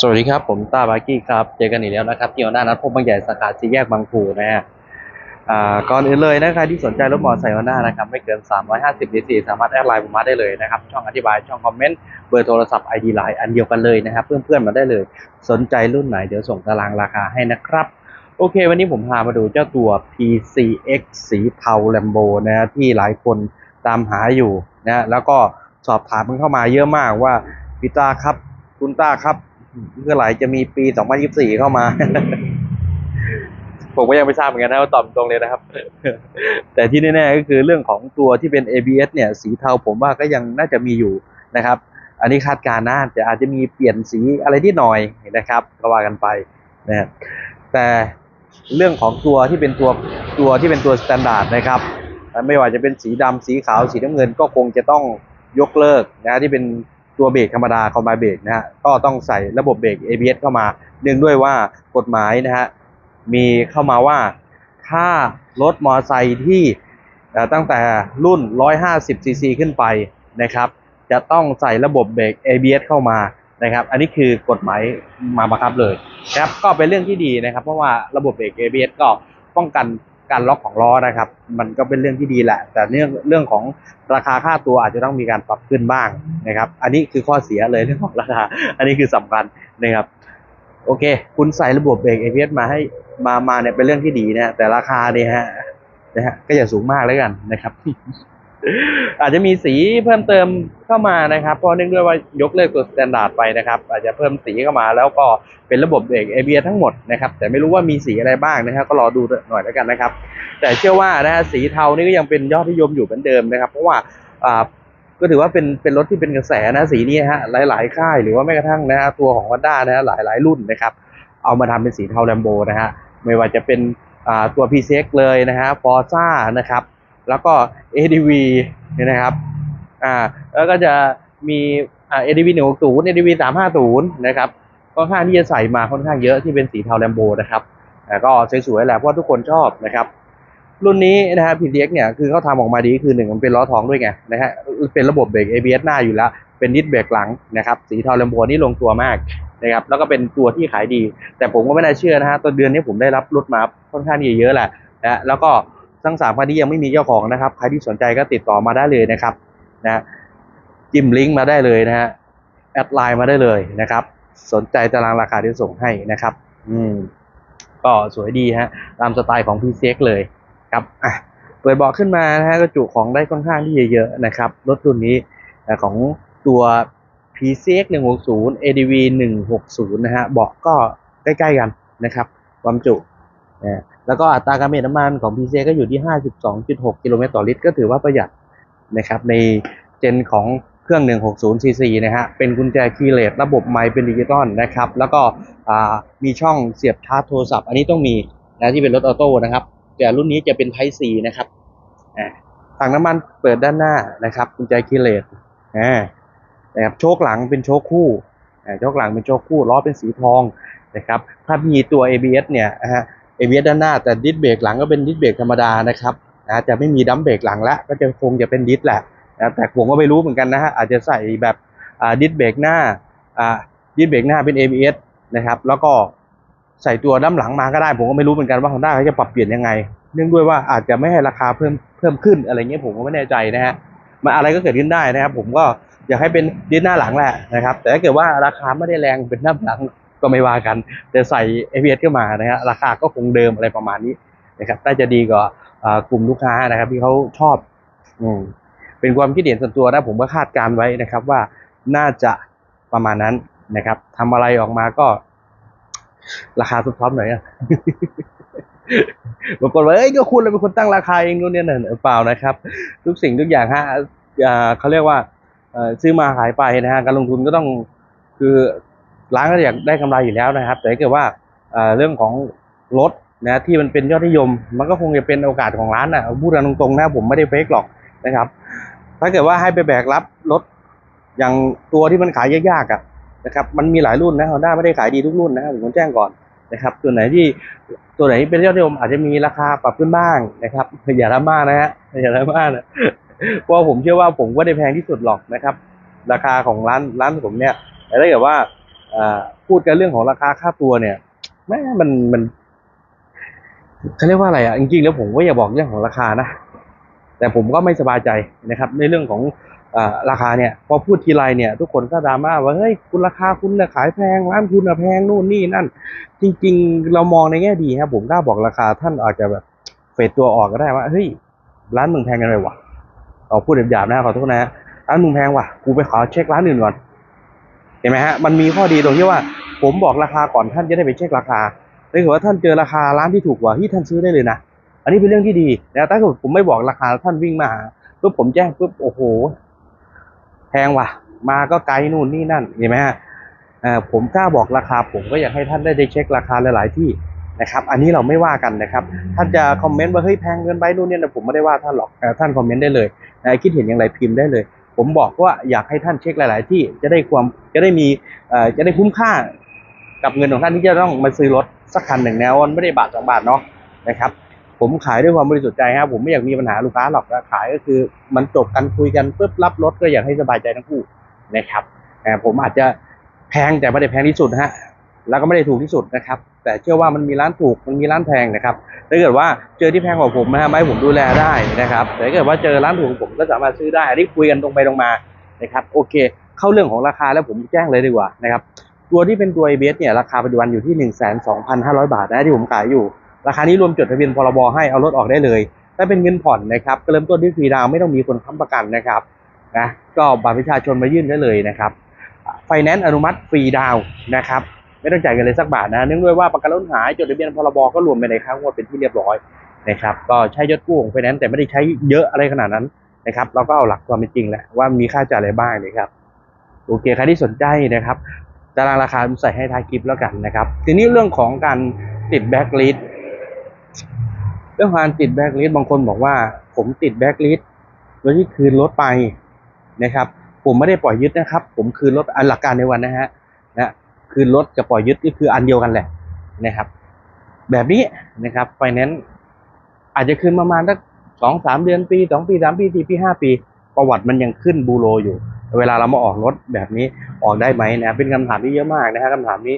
สวัสดีครับ ผมตาบากี้ครับ เจอกันอีกแล้วนะครับที่หัวหน้านัดพบบางใหญ่สาขาสี่แยกบางปูนะฮะอ่าก่อนอื่นเลยนะครับที่สนใจรถมอเตอร์ไซค์หัวหน้านะครับไม่เกิน 350 cc สามารถแอดไลน์ผมมาได้เลยนะครับ ช่องอธิบายช่องคอมเมนต์เบอร์โทรศัพท์ ID ไลน์อันเดียวกันเลยนะครับ เพื่อนๆมาได้เลย สนใจรุ่นไหนเดี๋ยวส่งตารางราคาให้นะครับ โอเค วันนี้ผมพามาดูเจ้าตัว PCX สีเทา Lambo นะฮะที่หลายคนตามหาอยู่นะฮะแล้วก็สอบถามมันเข้ามาเยอะมากว่าพี่ต้าครับคุณต้าครับ เมื่อไหร่จะมีปี 2024 เข้ามา ผมก็ยังไม่ทราบเหมือนกันนะว่าตอบตรงเลยนะครับ แต่ที่แน่ๆก็คือเรื่องของตัวที่เป็น ABS เนี่ย สีเทาผมว่าก็ยังน่าจะมีอยู่นะครับ อันนี้คาดการณ์นะแต่อาจจะมีเปลี่ยนสีอะไรที่หน่อยนะครับก็ว่ากันไปนะแต่เรื่องของตัวที่เป็นตัวตัวที่เป็นตัวสแตนดาร์ดนะครับ ไม่ว่าจะเป็นสีดำสีขาวสีน้ำเงินก็คงจะต้องยกเลิกนะที่เป็น ตัวเบรกธรรมดาคอมไบเบรกนะฮะก็ต้องใส่ระบบเบรก ABS เข้ามาเนื่องด้วยว่ากฎหมายนะฮะมีเข้ามาว่าถ้ารถมอเตอร์ไซค์ที่ตั้งแต่รุ่น 150 ซีซีขึ้นไปนะครับจะต้องใส่ระบบเบรก ABS เข้ามานะครับ อันนี้คือกฎหมายมาบังคับเลยนะครับ ก็เป็นเรื่องที่ดีนะครับ เพราะว่าระบบเบรก ABS ก็ป้องกัน การล็อกของล้อนะครับ มันก็เป็นเรื่องที่ดีแหละ แต่เรื่องเรื่องของราคาค่าตัวอาจจะต้องมีการปรับขึ้นบ้างนะครับ อันนี้คือข้อเสียเลยเรื่องของราคา อันนี้คือสำคัญนะครับ โอเค คุณใส่ระบบเบรก ABS มาให้มามาเนี่ยเป็นเรื่องที่ดีนะแต่ราคาเนี่ยฮะนะฮะก็อย่าสูงมากแล้วกันนะครับ อาจจะมีสีเพิ่มเติมเข้ามานะครับเพราะเนื่องด้วยว่ายกเลิกตัวสแตนดาร์ดไปนะครับ อาจจะเพิ่มสีเข้ามาแล้วก็เป็นระบบเบรก ABS ทั้งหมดนะครับ แต่ไม่รู้ว่ามีสีอะไรบ้างนะครับก็รอดูหน่อยแล้วกันนะครับ แต่เชื่อว่านะฮะสีเทานี่ก็ยังเป็นยอดนิยมอยู่เหมือนเดิมนะครับ เพราะว่าอ่าก็ถือว่าเป็นเป็นรถที่เป็นกระแสนะสีนี้ฮะหลาย ๆ ค่ายหรือว่าแม้กระทั่งนะฮะตัวของ Honda นะฮะหลาย ๆ รุ่นนะครับ เอามาทำเป็นสีเทาแลมโบนะฮะไม่ว่าจะเป็นอ่าตัว PCX เลยนะฮะ Forza นะครับ แล้วก็ ADV เนี่ยนะครับอ่าแล้วก็จะมีอ่า ADV 160 ADV 350 นะครับค่อนข้างที่จะใส่มาค่อนข้างเยอะที่เป็นสีเทาแลมโบนะครับแต่ก็สวยๆแหละเพราะทุกคนชอบนะครับรุ่นนี้นะฮะ PCX เนี่ยคือเขาทำออกมาดีคือหนึ่งมันเป็นล้อท้องด้วยไงนะฮะเป็นระบบเบรก ABS หน้าอยู่แล้ว เป็นดิสเบรกหลังนะครับสีเทาแลมโบนี่ลงตัวมากนะครับแล้วก็เป็นตัวที่ขายดี แต่ผมก็ไม่น่าเชื่อนะฮะตอนเดือนนี้ผมได้รับรถมาค่อนข้างเยอะแหละนะแล้วก็ ทั้งสามคันนี้ยังไม่มีเจ้าของนะครับ ใครที่สนใจก็ติดต่อมาได้เลยนะครับนะจิ้มลิงก์มาได้เลยนะฮะแอดไลน์มาได้เลยนะครับ สนใจตารางราคาที่ส่งให้นะครับ อืมก็สวยดีฮะตามสไตล์ของ PCX เลยครับอะเปิดเบาะขึ้นมานะฮะก็จุของได้ค่อนข้างที่จะเยอะนะครับ รถรุ่นนี้นะของตัว PCX 160 ADV 160 นะฮะเบาะก็ใกล้ ๆ กันนะครับ ความจุนะ แล้วก็อัตราการเมตน้ำมันของ PCX ก็อยู่ที่ 52.6 กิโลเมตรต่อลิตร ก็ถือว่าประหยัดนะครับในเจนของเครื่อง 160 cc นะฮะ เป็นกุญแจคีย์เลสระบบไมค์เป็นดิจิตอลนะครับ แล้วก็มีช่องเสียบชาร์จโทรศัพท์ อันนี้ต้องมีนะที่เป็นรถออโต้นะครับ แต่รุ่นนี้จะเป็น Type C นะครับถังน้ำมันเปิดด้านหน้านะครับกุญแจคีย์เลสนะครับโชคหลังเป็นโชคคู่โชคหลังเป็นโชคคู่ล้อเป็นสีทองนะครับ ถ้ามีตัว ABS เนี่ยนะฮะ ABS ด้านหน้าแต่ดิสเบรกหลังก็เป็นดิสเบรกธรรมดานะครับนะจะไม่มีดัมเบรกหลังแล้วก็จะคงจะเป็นดิสแหละนะแต่ผมก็ไม่รู้เหมือนกันนะฮะอาจจะใส่แบบอ่าดิสเบรกหน้าอ่าดิสเบรกหน้าเป็น ABS นะครับแล้วก็ใส่ตัวด้านหลังมาก็ได้ ผมก็ไม่รู้เหมือนกันว่า Honda เขาจะปรับเปลี่ยนยังไง เนื่องด้วยว่าอาจจะไม่ให้ราคาเพิ่มเพิ่มขึ้นอะไรเงี้ยผมก็ไม่แน่ใจนะฮะมันอะไรก็เกิดขึ้นได้นะครับ ผมก็อยากให้เป็นดิสหน้าหลังแหละนะครับ แต่ถ้าเกิดว่าราคาไม่ได้แรงเป็นหน้าหลัง ก็ไม่ว่ากันแต่ใส่ ABS เข้ามานะฮะราคาก็คงเดิมอะไรประมาณนี้นะครับน่าจะดีกว่ากลุ่มลูกค้านะครับที่เขาชอบอืมเป็นความคิดเห็นส่วนตัวนะผมก็คาดการไว้นะครับว่าน่าจะประมาณนั้นนะครับทำอะไรออกมาก็ราคาซุบซ้อมหน่อยอะบางคนว่าเอ้ยก็คุณเลยเป็นคนตั้งราคาเองนู่นเนี่ยน่ะเปล่านะครับ ทุกสิ่งทุกอย่างฮะเขาเรียกว่าซื้อมาขายไปนะฮะการลงทุนก็ต้องคือ ร้านก็อยากได้กำไรอยู่แล้วนะครับ แต่ถ้าเกิดว่าเรื่องของรถนะที่มันเป็นยอดนิยม มันก็คงจะเป็นโอกาสของร้านนะพูดกันตรงๆนะผมไม่ได้เฟกหรอกนะครับ ถ้าเกิดว่าให้ไปแบกรับรถอย่างตัวที่มันขายยากๆอะนะครับ มันมีหลายรุ่นนะฮอนด้าไม่ได้ขายดีทุกรุ่นนะครับผมต้องแจ้งก่อนนะครับ ตัวไหนที่ตัวไหนเป็นยอดนิยมอาจจะมีราคาปรับขึ้นบ้างนะครับอย่าละมากนะฮะอย่าละมากนะเพราะผมเชื่อว่าผมก็ได้แพงที่สุดหรอกนะครับ ราคาของร้านร้านผมเนี่ยแต่ถ้าเกิดว่า พูดกันเรื่องของราคาค่าตัวเนี่ยแม่มันมันเขาเรียกว่าอะไรอะจริงๆแล้วผมก็อย่าบอกเรื่องของราคานะแต่ผมก็ไม่สบายใจนะครับ ในเรื่องของอราคาเนี่ย พอพูดทีไรเนี่ย ทุกคนก็ดราม่าว่าเฮ้ยคุณราคาคุณน่ะขายแพงร้านคุณน่ะแพงนู่นนี่นั่น จริง ๆ เรามองในแง่ดีครับผมกล้าบอกราคาท่านอาจจะแบบเฟดตัวออกก็ได้ว่าเฮ้ยร้านมึงแพงกันเลยวะเอาพูดหยาบๆนะขอโทษนะร้านมึงแพงว่ะกูไปขอเช็คร้านอื่นก่อน ห็นไหมฮะมันมีข้อดีตรงที่ว่า ผมบอกราคาก่อนท่านจะได้ไปเช็คราคาถ้าเกิดว่าท่านเจอราคาร้านที่ถูกกว่าที่ท่านซื้อได้เลยนะอันนี้เป็นเรื่องที่ดีนะถ้าเกิดผมไม่บอกราคาท่านวิ่งมาปุ๊บผมแจ้งปุ๊บโอ้โหแพงว่ะ มาก็ไกลนู่นนี่นั่นเห็นไหมฮะอ่อผมกล้าบอกราคา ผมก็อยากให้ท่านได้ได้เช็คราคาหลายๆที่นะครับ อันนี้เราไม่ว่ากันนะครับ ท่านจะคอมเมนต์ว่าเฮ้ยแพงเกินไปนู่นเนี่ยผมไม่ได้ว่าท่านหรอกท่านคอมเมนต์ได้เลยนะคิดเห็นอย่างไรพิมพ์ได้เลย ผมบอกว่าอยากให้ท่านเช็คหลาย ๆ ที่จะได้ความจะได้มีจะได้คุ้มค่ากับเงินของท่านที่จะต้องมาซื้อรถสักคันหนึ่งแนวมันไม่ได้บาทสองบาทเนาะนะครับ ผมขายด้วยความบริสุทธิ์ใจครับผมไม่อยากมีปัญหาลูกค้าหรอกขายก็คือมันจบกันคุยกันปุ๊บรับรถก็อยากให้สบายใจทั้งคู่นะครับแต่ผมอาจจะแพงแต่ไม่ได้แพงที่สุดนะฮะแล้วก็ไม่ได้ถูกที่สุดนะครับ แต่เชื่อว่ามันมีร้านถูกมันมีร้านแพงนะครับถ้าเกิดว่าเจอที่แพงกว่าผมนะฮะไม่ให้ผมดูแลได้นะครับแต่ถ้าเกิดว่าเจอร้านถูกผมก็สามารถซื้อได้อันนี้คุยกันตรงไปตรงมานะครับโอเค เข้าเรื่องของราคาแล้วผมแจ้งเลยดีกว่านะครับตัวที่เป็นตัว ABS เนี่ยราคาปัจจุบันอยู่ที่ 1 2 5 0 0 บาทนะที่ผมขายอยู่ ราคานี้รวมจดทะเบียนพรบให้เอารถออกได้เลย ถ้าเป็นเงินผ่อนนะครับก็เริ่มต้นที่ฟรีดาวไม่ต้องมีคนค้ำประกันนะครับนะก็บัตรประชาชนมายื่นได้เลยนะครับไฟแนนซ์อนุมัติฟรีดาวนะครับ ไม่ต้องจ่ายเงินเลยสักบาทนะเนื่องด้วยว่าประกันรถหายจดทะเบียนพรบก็รวมไปในค่างวดเป็นที่เรียบร้อยนะครับก็ใช้ยอดกู้ของไฟแนนซ์แต่ไม่ได้ใช้เยอะอะไรขนาดนั้นนะครับเราก็เอาหลักความเป็นจริงแหละว่ามีค่าจ่ายอะไรบ้างนะครับโอเคใครที่สนใจนะครับตารางราคาผมใส่ให้ท้ายคลิปแล้วกันนะครับ ทีนี้เรื่องของการติดแบ็กลิสเรื่องการติดแบ็กลิสบางคนบอกว่า ผมติดแบ็กลิสโดยที่คืนรถไปนะครับ ผมไม่ได้ปล่อยยึดนะครับ ผมคืนรถอันหลักการในวันนะฮะนะ คืนรถกับปล่อยยึดก็คืออันเดียวกันแหละนะครับ แบบนี้นะครับไฟแนนซ์อาจจะคืนประมาณสักสองสามเดือนปีสองปีสามปีสี่ปีห้าปี ประวัติมันยังขึ้นบูโรอยู่ เวลาเรามาออกรถแบบนี้ออกได้ไหมนะเป็นคำถามที่เยอะมากนะฮะคำถามนี้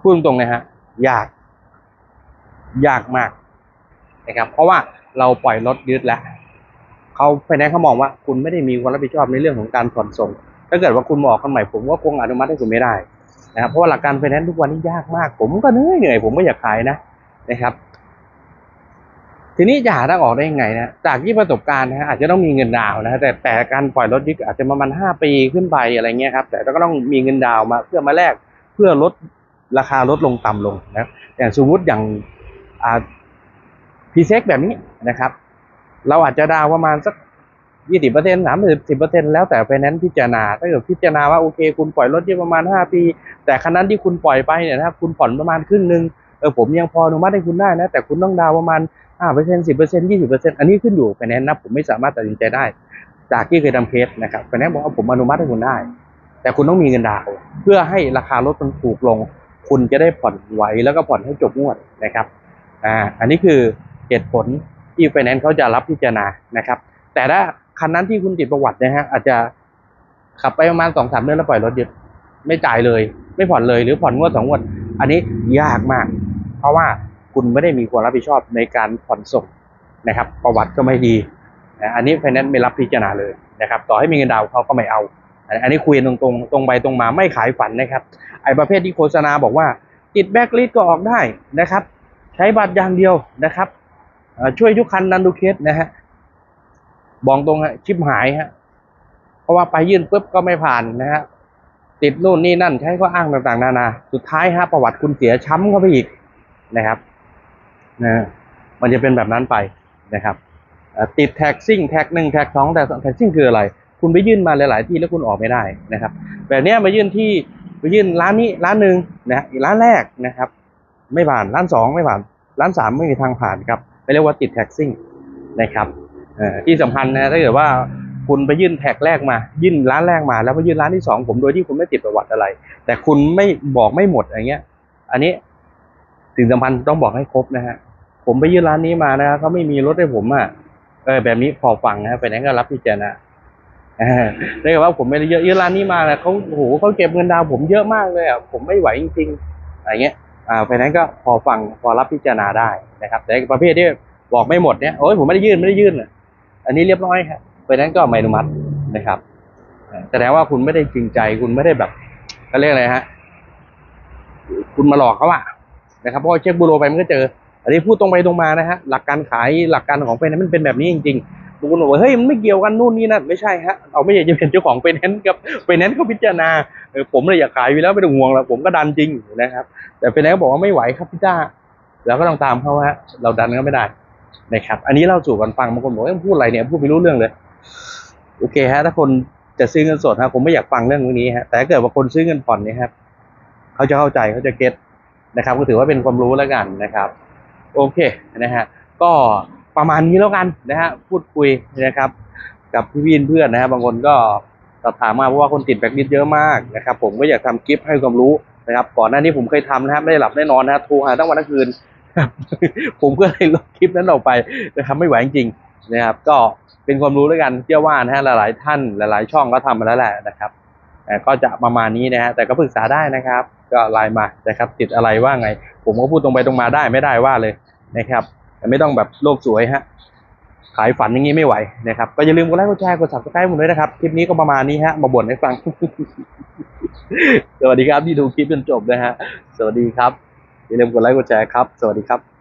พูดตรงๆนะฮะยาก ยากมากนะครับ เพราะว่าเราปล่อยรถยึดแล้วเขาไฟแนนซ์เขามองว่าคุณไม่ได้มีความรับผิดชอบในเรื่องของการผ่อนส่ง ถ้าเกิดว่าคุณมาออกกันใหม่ผมก็คงอนุมัติให้คุณไม่ได้ นะครับเพราะว่าหลักการไฟแนนซ์ทุกวันนี้ยากมาก ผมก็เหนื่อยเหนื่อยผมก็อยากขายนะนะครับ ทีนี้จะหาทางออกได้ยังไงนะจากที่ประสบการณ์นะฮะอาจจะต้องมีเงินดาวนะฮะแต่แต่การปล่อยรถยึดอาจจะประมาณห้าปีขึ้นไปอะไรเงี้ยครับ แต่ก็ต้องมีเงินดาวมาเพื่อมาแลกเพื่อลดราคาลดลงต่ำลงนะอย่างสมมุติอย่างพีเซ็กแบบนี้นะครับ เราอาจจะดาวประมาณสัก ยี่สิบเปอร์เซ็นต์สามสิบสิบเปอร์เซ็นต์แล้วแต่ไฟแนนซ์พิจารณาถ้าเกิดพิจารณาว่าโอเค คุณปล่อยรถยึดประมาณห้าปี แต่คันนั้นที่คุณปล่อยไปเนี่ยนะครับคุณผ่อนประมาณครึ่งหนึ่งเออผมยังพออนุมัติให้คุณได้นะ แต่คุณต้องดาวประมาณห้าเปอร์เซ็นต์สิบเปอร์เซ็นต์ยี่สิบเปอร์เซ็นต์อันนี้ขึ้นอยู่ไฟแนนซ์นะผมไม่สามารถตัดสินใจได้ จากที่เคยทำเคสนะครับไฟแนนซ์บอกว่าผมอนุมัติให้คุณได้ แต่คุณต้องมีเงินดาวเพื่อให้ราคารถมันถูกลง คุณจะได้ผ่อนไหวแล้วก็ผ่อนให้จบงวดนะครับอ่าอันนี้คือเหตุผลที่ไฟแนนซ์เขาจะรับพิจารณานะครับ แต่ถ้า คันนั้นที่คุณติดประวัตินะฮะอาจจะขับไปประมาณสองสามเดือนแล้วปล่อยรถยึดไม่จ่ายเลย ไม่ผ่อนเลยหรือผ่อนงวดสองงวด อันนี้ยากมาก เพราะว่าคุณไม่ได้มีความรับผิดชอบในการผ่อนส่งนะครับ ประวัติก็ไม่ดีอันนี้ไฟแนนซ์ไม่รับพิจารณาเลยนะครับ ต่อให้มีเงินดาวเขาก็ไม่เอา อันนี้คุยตรงๆตรงไปตรงมาไม่ขายฝันนะครับ ไอ้ประเภทที่โฆษณาบอกว่าติดแบ็กลิสก็ออกได้นะครับ ใช้บัตรอย่างเดียวนะครับช่วยทุกคันนันดูเคสนะฮะ บอกตรงฮะชิปหายฮะ เพราะว่าไปยื่นปุ๊บก็ไม่ผ่านนะฮะติดนู่นนี่นั่นใช้ข้ออ้างต่างๆ นานา สุดท้ายฮะประวัติคุณเสียช้ำเข้าไปอีกนะครับนะมันจะเป็นแบบนั้นไปนะครับติดแท็กซิ่งแท็กหนึ่งแท็กสองแท็กสองแท็กซิ่งคืออะไร คุณไปยื่นมาหลาย ๆ ที่แล้วคุณออกไม่ได้นะครับ แบบนี้มายื่นที่ไปยื่นร้านนี้ร้านหนึ่งนะฮะอีกร้านแรกนะครับ ไม่ผ่านร้านสองไม่ผ่าน ร้านสามไม่มีทางผ่านครับไปเรียกว่าติดแท็กซิ่งนะครับ ที่สำคัญนะถ้าเกิดว่าคุณไปยื่นแท็กแรกมา ยื่นร้านแรกมาแล้วไปยื่นร้านที่สองผมโดยที่คุณไม่ติดประวัติอะไร แต่คุณไม่บอกไม่หมดอย่างเงี้ย อันนี้สิ่งสำคัญต้องบอกให้ครบนะฮะผมไปยื่นร้านนี้มานะเขาไม่มีรถให้ผมอะเออแบบนี้พอฟังนะไปไหนก็รับพิจารณาอ่าได้กับว่าผมไม่ได้เยอะเยอะร้านนี้มาแล้วเขาโอ้โหเขาเก็บเงินดาวผมเยอะมากเลยอะผมไม่ไหวจริงๆอะไรเงี้ยอ่าเพราะฉะนั้นก็พอฟังพอรับพิจารณาได้นะครับ แต่ประเภทที่บอกไม่หมดเนี่ยโอ้ยผมไม่ได้ยื่นไม่ได้ยื่น อันนี้เรียบร้อยครับเพราะนั้นก็ไม่อนุมัตินะครับแสดงว่าคุณไม่ได้จริงใจคุณไม่ได้แบบเขาเรียกอะไรฮะ คุณมาหลอกเขาอะนะครับเพราะเช็คบูโรไปมันก็เจอ อันนี้พูดตรงไปตรงมานะฮะหลักการขายหลักการของเป็นมันเป็นแบบนี้จริงๆบางคนบอกว่าเฮ้ยมันไม่เกี่ยวกันนู่นนี่นั่นไม่ใช่ฮะเราไม่อยากจะเป็นเจ้าของเป็นแนนกับเป็นแนนเขาพิจารณาผมเลยอยากขายอยู่แล้วไม่ต้องห่วงหรอกผมก็ดันจริงนะครับ แต่เป็นแนนก็บอกว่าไม่ไหวครับพี่จ้าเราก็ต้องตามเขาฮะเราดันก็ไม่ได้ นะครับ อันนี้เล่าสู่กันฟังบางคนบอกว่าพูดอะไรเนี่ยพูดไม่รู้เรื่องเลย โอเคฮะ ถ้าคนจะซื้อเงินสดฮะผมไม่อยากฟังเรื่องพวกนี้ฮะแต่ถ้าเกิดว่าคนซื้อเงินผ่อนเนี่ยครับเขาจะเข้าใจเขาจะเก็ตนะครับ ก็ถือว่าเป็นความรู้แล้วกันนะครับ โอเคนะฮะก็ประมาณนี้แล้วกันนะฮะพูดคุยนะครับ กับพี่วินเพื่อนนะฮะบางคนก็สอบถามมาเพราะว่าคนติดแบ็กลิสต์เยอะมากนะครับ ผมก็อยากทำคลิปให้ความรู้นะครับ ก่อนหน้านี้ผมเคยทำนะครับไม่ได้หลับไม่นอนนะฮะโทรหาทั้งวันทั้งคืน ผมก็เลยลบคลิปนั้นออกไปนะครับไม่ไหวจริงๆนะครับ ก็เป็นความรู้แล้วกันเชื่อว่านะฮะหลายๆท่านหลายๆช่องก็ทำมาแล้วแหละนะครับก็จะประมาณนี้นะฮะแต่ก็ปรึกษาได้นะครับ ก็ไลน์มานะครับ ติดอะไรว่าไง ผมก็พูดตรงไปตรงมาได้ไม่ได้ว่าเลยนะครับแต่ไม่ต้องแบบโลกสวยฮะขายฝันอย่างนี้ไม่ไหวนะครับ ก็อย่าลืมกดไลค์กดแชร์กด subscribe ผมด้วยนะครับ คลิปนี้ก็ประมาณนี้ฮะ มาบ่นให้ฟัง สวัสดีครับที่ดูคลิปจนจบนะฮะ สวัสดีครับ อย่าลืมกดไลค์กดแชร์ครับ สวัสดีครับ